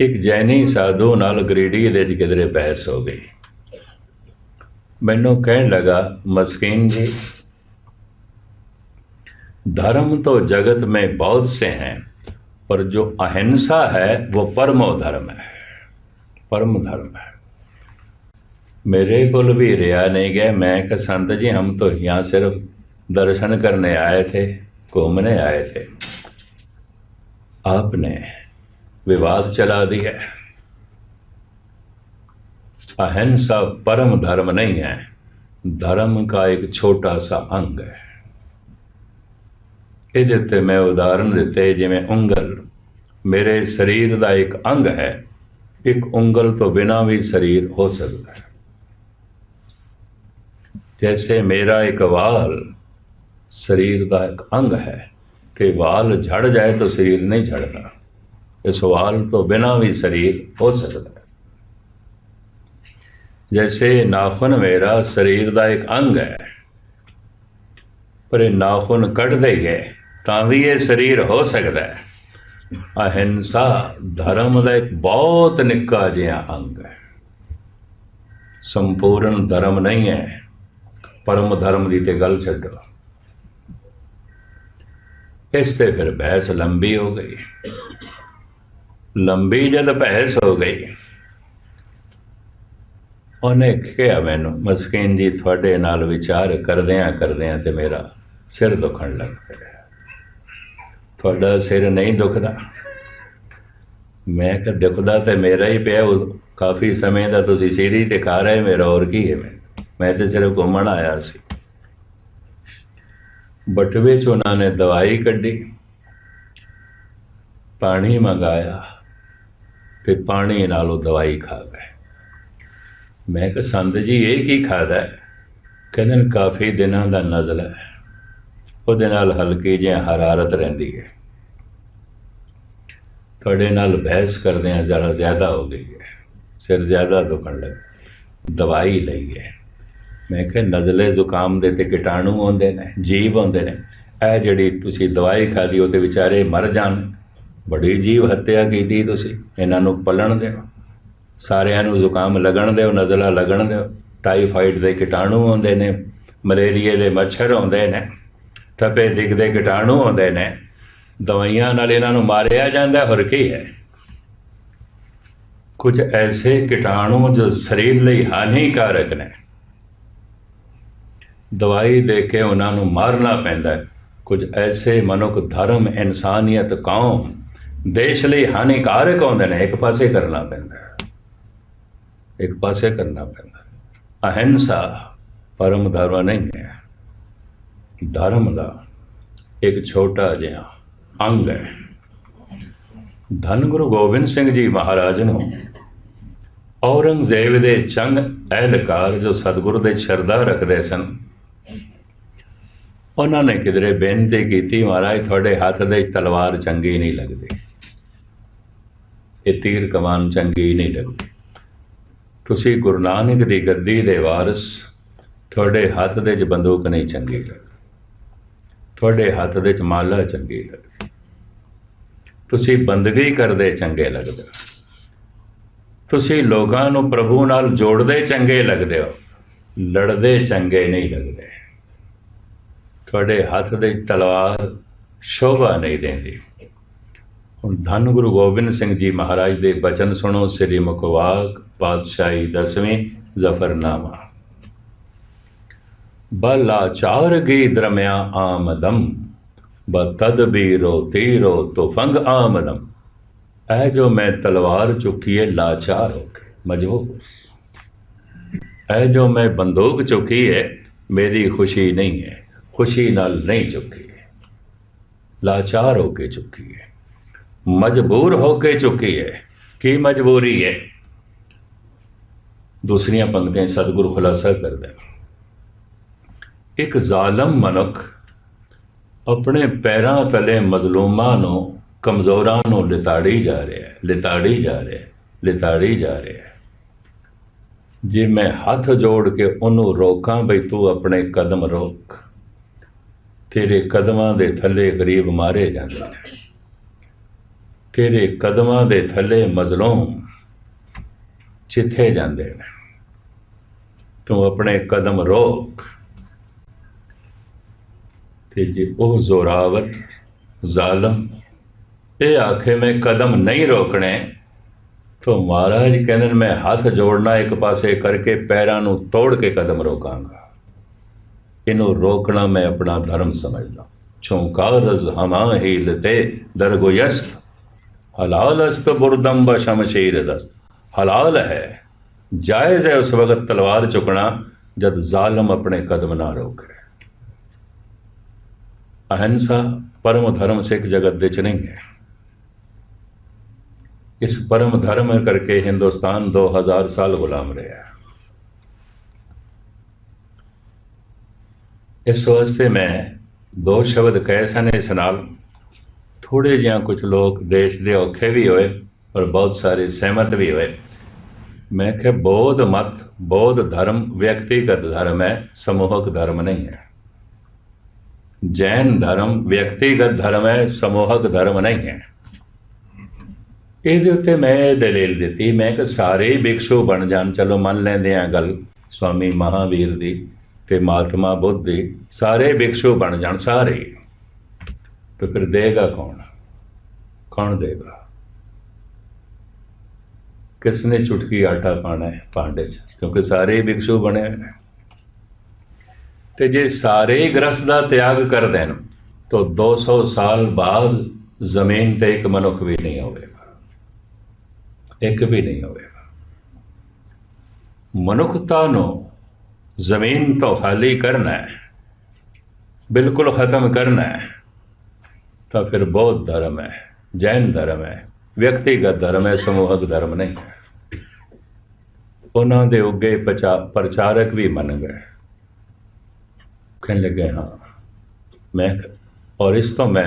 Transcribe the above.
ਇੱਕ ਜੈਨੀ ਸਾਧੂ ਨਾਲ ਗਰੀਡੀ ਦੇ ਚ ਕਿਧਰੇ ਬਹਿਸ ਹੋ ਗਈ ਮੈਨੂੰ ਕਹਿਣ ਲਗਾ ਮਸਕੀਨ ਜੀ धर्म तो जगत में बहुत से हैं पर जो अहिंसा है वो परमो धर्म है परम धर्म है मेरे कुल भी रिया नहीं गए मैं कि संत जी हम तो यहाँ सिर्फ दर्शन करने आए थे घूमने आए थे आपने विवाद चला दिया अहिंसा परम धर्म नहीं है धर्म का एक छोटा सा अंग है ਇਹਦੇ ਉੱਤੇ ਮੈਂ ਉਦਾਹਰਨ ਦਿੱਤੇ ਜਿਵੇਂ ਉਂਗਲ ਮੇਰੇ ਸਰੀਰ ਦਾ ਇੱਕ ਅੰਗ ਹੈ ਇੱਕ ਉਂਗਲ ਤੋਂ ਬਿਨਾ ਵੀ ਸਰੀਰ ਹੋ ਸਕਦਾ ਹੈ ਜੈਸੇ ਮੇਰਾ ਇੱਕ ਵਾਲ ਸਰੀਰ ਦਾ ਇੱਕ ਅੰਗ ਹੈ ਕਿ ਵਾਲ ਝੜ ਜਾਏ ਤਾਂ ਸਰੀਰ ਨਹੀਂ ਝੜਦਾ ਇਸ ਵਾਲ ਤੋਂ ਬਿਨਾ ਵੀ ਸਰੀਰ ਹੋ ਸਕਦਾ ਹੈ। ਜੈਸੇ ਨਾਖੂਨ ਮੇਰਾ ਸਰੀਰ ਦਾ ਇੱਕ ਅੰਗ ਹੈ, ਪਰ ਇਹ ਨਾਖੂਨ ਕੱਢਦੇ ਗਏ ਤਾਂ ਵੀ ਇਹ ਸਰੀਰ ਹੋ ਸਕਦਾ ਹੈ। ਅਹਿੰਸਾ ਧਰਮ ਦਾ ਇੱਕ ਬਹੁਤ ਨਿੱਕਾ ਜਿਹਾ ਅੰਗ ਹੈ। ਸੰਪੂਰਨ ਧਰਮ ਨਹੀਂ ਹੈ, ਪਰਮ ਧਰਮ ਦੀ ਤੇ ਗੱਲ ਛੱਡੋ। ਇਸ ਤੇ ਫਿਰ ਬਹਿਸ ਲੰਬੀ ਹੋ ਗਈ। ਲੰਬੀ ਜਦ ਬਹਿਸ ਹੋ ਗਈ, ਉਹਨੇ ਕਿਹਾ ਮੈਨੂੰ, ਮਸਕੀਨ ਜੀ, ਤੁਹਾਡੇ ਨਾਲ ਵਿਚਾਰ ਕਰਦਿਆਂ ਕਰਦਿਆਂ ਤੇ ਮੇਰਾ ਸਿਰ ਦੁਖਣ ਲੱਗ ਪਿਆ। ਤੁਹਾਡਾ ਸਿਰ ਨਹੀਂ ਦੁਖਦਾ। ਮੈਂ ਕਿ ਦੁਖਦਾ ਤੇ ਮੇਰਾ ਹੀ ਪਿਆ, ਉਹ ਕਾਫੀ ਸਮੇਂ ਦਾ ਤੁਸੀਂ ਸਿਰ ਹੀ ਦਿਖਾ ਰਹੇ, ਮੇਰਾ ਹੋਰ ਕੀ ਹੈ? ਮੈਂ ਮੈਂ ਤੇ ਸਿਰਫ ਘੁੰਮਣ ਆਇਆ ਸੀ। ਬਟਵੇ ਚ ਉਹਨਾਂ ਨੇ ਦਵਾਈ ਕੱਢੀ, ਪਾਣੀ ਮੰਗਾਇਆ। ਤੇ ਪਾਣੀ ਨਾਲ ਉਹ ਦਵਾਈ ਖਾਦਾ ਮੈਂ ਕਿਹਾ, ਸੰਤ ਜੀ, ਇਹ ਕੀ ਖਾਦਾ ਕਹਿੰਦੇ ਨੇ, ਕਾਫੀ ਦਿਨਾਂ ਦਾ ਨਜ਼ਲਾ ਹੈ। ਉਹਦੇ ਨਾਲ ਹਲਕੀ ਜਿਹੀ ਹਰਾਰਤ ਰਹਿੰਦੀ ਹੈ। ਤੁਹਾਡੇ ਨਾਲ ਬਹਿਸ ਕਰਦੇ ਆ ਜ਼ਰਾ ਜ਼ਿਆਦਾ ਹੋ ਗਈ ਹੈ। ਸਿਰ ਜ਼ਿਆਦਾ ਦੁਖਣ ਲੱਗ ਦਵਾਈ ਲਈ ਹੈ। ਮੈਂ ਕਿਹਾ, ਨਜ਼ਲੇ ਜ਼ੁਕਾਮ ਦੇ ਤੇ ਕੀਟਾਣੂ ਆਉਂਦੇ ਨੇ, ਜੀਵ ਆਉਂਦੇ ਨੇ। ਇਹ ਜਿਹੜੀ ਤੁਸੀਂ ਦਵਾਈ ਖਾਦੀ ਉਹ ਤੇ ਵਿਚਾਰੇ ਮਰ ਜਾਣ। ਬੜੀ ਜੀਵ ਹੱਤਿਆ ਕੀਤੀ ਤੁਸੀਂ, ਇਹਨਾਂ ਨੂੰ ਪਲਣ ਦਿਓ। ਸਾਰਿਆਂ ਨੂੰ ਜ਼ੁਕਾਮ ਲੱਗਣ ਦਿਓ, ਨਜ਼ਲਾ ਲੱਗਣ ਦਿਓ। ਟਾਈਫਾਈਡ ਦੇ ਕੀਟਾਣੂ ਆਉਂਦੇ ਨੇ, ਮਲੇਰੀਏ ਦੇ ਮੱਛਰ ਆਉਂਦੇ ਨੇ ਤਪੇ ਦਿਖਦੇ ਕੀਟਾਣੂ ਆਉਂਦੇ ਨੇ। ਦਵਾਈਆਂ ਨਾਲ ਇਹਨਾਂ ਨੂੰ ਮਾਰਿਆ ਜਾਂਦਾ, ਹੋਰ ਕੀ ਹੈ? ਕੁਝ ਐਸੇ ਕੀਟਾਣੂ ਜੋ ਸਰੀਰ ਲਈ ਹਾਨੀਕਾਰਕ ਨੇ। ਦਵਾਈ ਦੇ ਕੇ ਉਹਨਾਂ ਨੂੰ ਮਾਰਨਾ ਪੈਂਦਾ ਕੁਝ ਐਸੇ ਮਨੁੱਖ, ਧਰਮ, ਇਨਸਾਨੀਅਤ, ਕੌਮ ਦੇਸ਼ ਲਈ ਹਾਨੀਕਾਰਕ ਹੁੰਦੇ ਨੇ, ਇੱਕ ਪਾਸੇ ਕਰਨਾ ਪੈਂਦਾ ਇੱਕ ਪਾਸੇ ਕਰਨਾ ਪੈਂਦਾ ਅਹਿੰਸਾ ਪਰਮ ਧਰਮ ਨਹੀਂ ਹੈ। ਧਰਮ ਦਾ ਇੱਕ ਛੋਟਾ ਜਿਹਾ ਅੰਗ ਹੈ। ਧੰਨ ਗੁਰੂ ਗੋਬਿੰਦ ਸਿੰਘ ਜੀ ਮਹਾਰਾਜ ਨੂੰ ਔਰੰਗਜ਼ੇਬ ਦੇ ਚੰਗ ਅਹਿਲਕਾਰ ਜੋ ਸਤਿਗੁਰ ਦੇ ਸ਼ਰਧਾ ਰੱਖਦੇ ਸਨ, ਉਹਨਾਂ ਨੇ ਕਿਧਰੇ ਬੇਨਤੀ ਕੀਤੀ, ਮਹਾਰਾਜ, ਤੁਹਾਡੇ ਹੱਥ ਦੇ ਤਲਵਾਰ ਚੰਗੀ ਨਹੀਂ ਲੱਗਦੀ। ਇਹ ਤੀਰ ਕਮਾਨ ਚੰਗੀ ਨਹੀਂ ਲੱਗਦੀ। ਤੁਸੀਂ ਗੁਰੂ ਨਾਨਕ ਦੀ ਗੱਦੀ ਦੇ ਵਾਰਿਸ, ਤੁਹਾਡੇ ਹੱਥ ਦੇ ਵਿੱਚ ਬੰਦੂਕ ਨਹੀਂ ਚੰਗੀ ਲੱਗਦੀ। ਤੁਹਾਡੇ ਹੱਥ ਦੇ ਵਿੱਚ ਮਾਲਾ ਚੰਗੀ ਲੱਗਦੀ। ਤੁਸੀਂ ਬੰਦਗੀ ਕਰਦੇ ਚੰਗੇ ਲੱਗਦੇ ਹੋ। ਤੁਸੀਂ ਲੋਕਾਂ ਨੂੰ ਪ੍ਰਭੂ ਨਾਲ ਜੋੜਦੇ ਚੰਗੇ ਲੱਗਦੇ ਹੋ। ਲੜਦੇ ਚੰਗੇ ਨਹੀਂ ਲੱਗਦੇ। ਤੁਹਾਡੇ ਹੱਥ ਦੇ ਤਲਵਾਰ ਸ਼ੋਭਾ ਨਹੀਂ ਦਿੰਦੀ। ਹੁਣ ਧੰਨ ਗੁਰੂ ਗੋਬਿੰਦ ਸਿੰਘ ਜੀ ਮਹਾਰਾਜ ਦੇ ਬਚਨ ਸੁਣੋ, ਸ੍ਰੀ ਮੁਖਵਾਕ ਪਾਤਸ਼ਾਹੀ ਦਸਵੇਂ ਜ਼ਫਰਨਾਮਾ। ਬਲਾਚਾਰ ਗੀ ਦਰਮਿਆ ਆਮਦਮ ਬਤਦਬੀਰੋ ਤੀਰੋ ਤੁਫੰਗ ਆਮਦਮ। ਇਹ ਜੋ ਮੈਂ ਤਲਵਾਰ ਚੁੱਕੀ ਹੈ ਲਾਚਾਰ ਹੋ ਕੇ, ਮਜਬੂਰ। ਇਹ ਜੋ ਮੈਂ ਬੰਦੂਕ ਚੁੱਕੀ ਹੈ ਮੇਰੀ ਖੁਸ਼ੀ ਨਹੀਂ ਹੈ ਖੁਸ਼ੀ ਨਾਲ ਨਹੀਂ ਚੁੱਕੀ ਹੈ ਲਾਚਾਰ ਹੋ ਕੇ ਚੁੱਕੀ ਹੈ ਮਜਬੂਰ ਹੋ ਕੇ ਚੁੱਕੀ ਹੈ। ਕੀ ਮਜਬੂਰੀ ਹੈ? ਦੂਸਰੀਆਂ ਪੰਕਤੀਆਂ ਸਤਿਗੁਰੂ ਖੁਲਾਸਾ ਕਰਦੇ ਇੱਕ ਜ਼ਾਲਮ ਮਨੁੱਖ ਆਪਣੇ ਪੈਰਾਂ ਤਲੇ ਮਜ਼ਲੂਮਾਂ ਨੂੰ, ਕਮਜ਼ੋਰਾਂ ਨੂੰ ਲਿਤਾੜੀ ਜਾ ਰਿਹਾ ਹੈ, ਲਿਤਾੜੀ ਜਾ ਰਿਹਾ ਹੈ, ਲਿਤਾੜੀ ਜਾ ਰਿਹਾ ਹੈ। ਜੇ ਮੈਂ ਹੱਥ ਜੋੜ ਕੇ ਉਹਨੂੰ ਰੋਕਾਂ ਬਈ ਤੂੰ ਆਪਣੇ ਕਦਮ ਰੋਕ, ਤੇਰੇ ਕਦਮਾਂ ਦੇ ਥੱਲੇ ਗਰੀਬ ਮਾਰੇ ਜਾਂਦੇ ਨੇ। ਤੇਰੇ ਕਦਮਾਂ ਦੇ ਥੱਲੇ ਮਜ਼ਲੂਮ ਜਿੱਥੇ ਜਾਂਦੇ ਨੇ? ਤੂੰ ਆਪਣੇ ਕਦਮ ਰੋਕ ਤੇ ਜੇ ਉਹ ਜ਼ੋਰਾਵਰ ਜ਼ਾਲਮ, ਇਹ ਆਖੇ ਮੈਂ ਕਦਮ ਨਹੀਂ ਰੋਕਣੇ, ਤਾਂ ਮਹਾਰਾਜ ਕਹਿੰਦੇ ਨੇ, ਮੈਂ ਹੱਥ ਜੋੜਨਾ ਇੱਕ ਪਾਸੇ ਕਰਕੇ ਪੈਰਾਂ ਨੂੰ ਤੋੜ ਕੇ ਕਦਮ ਰੋਕਾਂਗਾ। ਇਹਨੂੰ ਰੋਕਣਾ ਮੈਂ ਆਪਣਾ ਧਰਮ ਸਮਝਦਾ। ਚੌਂਕਾਰਜ਼ ਹਮਾ ਹੀਲਤੇ ਦਰਗੋਯਸਤ ਹਲਾਲ ਅਸਤ ਬੁਰਦਮ ਬ ਸ਼ਮਸ਼ੀਰ ਦਸਤ ਹਲਾਲ ਹੈ। ਜਾਇਜ਼ ਹੈ ਉਸ ਵਕਤ ਤਲਵਾਰ ਚੁਕਣਾ ਜਦ ਜ਼ਾਲਮ ਆਪਣੇ ਕਦਮ ਨਾ ਰੋਕੇ। ਅਹਿੰਸਾ ਪਰਮ ਧਰਮ ਸਿੱਖ ਜਗਤ ਦੇ ਚ ਨਹੀਂ ਹੈ। ਇਸ ਪਰਮ ਧਰਮ ਕਰਕੇ ਹਿੰਦੁਸਤਾਨ 2000 ਸਾਲ ਗੁਲਾਮ ਰਿਹਾ ਇਸ ਵਾਸਤੇ ਮੈਂ ਦੋ ਸ਼ਬਦ ਕਹੇ ਸਨ ਇਸ ਨਾਲ। ਥੋੜੇ ਜਿਹਾ ਕੁਝ ਲੋਕ ਦੇਸ਼ ਦੇ ਔਖੇ ਵੀ ਹੋਏ, ਪਰ ਬਹੁਤ ਸਾਰੇ ਸਹਿਮਤ ਵੀ ਹੋਏ। ਮੈਂ ਕਿਹਾ, ਬੌਧ ਮਤ, ਬੌਧ ਧਰਮ ਵਿਅਕਤੀਗਤ ਧਰਮ ਹੈ, ਸਮੂਹਕ ਧਰਮ ਨਹੀਂ ਹੈ। ਜੈਨ ਧਰਮ ਵਿਅਕਤੀਗਤ ਧਰਮ ਹੈ, ਸਮੂਹਕ ਧਰਮ ਨਹੀਂ ਹੈ। ਇਹਦੇ ਉੱਤੇ ਮੈਂ ਇਹ ਦਲੀਲ ਦਿੱਤੀ, ਮੈਂ ਕਿ ਸਾਰੇ ਹੀ ਭਿਕਸ਼ੂ ਬਣ ਜਾਣ। ਚਲੋ, ਮੰਨ ਲੈਂਦੇ ਆ ਗੱਲ ਸਵਾਮੀ ਮਹਾਵੀਰ ਦੀ ਤੇ ਮਹਾਤਮਾ ਬੁੱਧ ਦੀ, ਸਾਰੇ ਭਿਕਸ਼ੂ ਬਣ ਜਾਣ, ਸਾਰੇ ਹੀ। ਤਾਂ ਫਿਰ ਦੇਗਾ ਕੌਣ? ਕੌਣ ਦੇਗਾ? ਕਿਸ ਚੁਟਕੀ ਆਟਾ ਪਾਣਾ ਹੈ ਭਾਂਡੇ 'ਚ? ਕਿਉਂਕਿ ਸਾਰੇ ਹੀ ਭਿਕਸ਼ੂ ਬਣੇ ਨੇ। ਤੇ ਜੇ ਸਾਰੇ ਹੀ ਗ੍ਰਸਤ ਦਾ ਤਿਆਗ ਕਰ ਦੇਣ, ਤਾਂ 200 ਸਾਲ ਬਾਅਦ ਜ਼ਮੀਨ ਤੇ ਇੱਕ ਮਨੁੱਖ ਵੀ ਨਹੀਂ ਹੋਵੇਗਾ। ਇੱਕ ਵੀ ਨਹੀਂ ਹੋਵੇਗਾ। ਮਨੁੱਖਤਾ ਨੂੰ ਜ਼ਮੀਨ ਤੋਂ ਖਾਲੀ ਕਰਨਾ ਹੈ, ਬਿਲਕੁਲ ਖਤਮ ਕਰਨਾ ਹੈ। ਤਾਂ ਫਿਰ ਬੌਧ ਧਰਮ ਹੈ ਜੈਨ ਧਰਮ ਹੈ ਵਿਅਕਤੀਗਤ ਧਰਮ ਹੈ ਸਮੂਹਕ ਧਰਮ ਨਹੀਂ ਹੈ ਉਹਨਾਂ ਦੇ ਉੱਗੇ ਪ੍ਰਚਾ- ਪ੍ਰਚਾਰਕ ਵੀ ਮੰਨ ਗਏ ਕਹਿਣ ਲੱਗੇ ਹਾਂ ਮੈਂ ਔਰ ਇਸ ਤੋਂ ਮੈਂ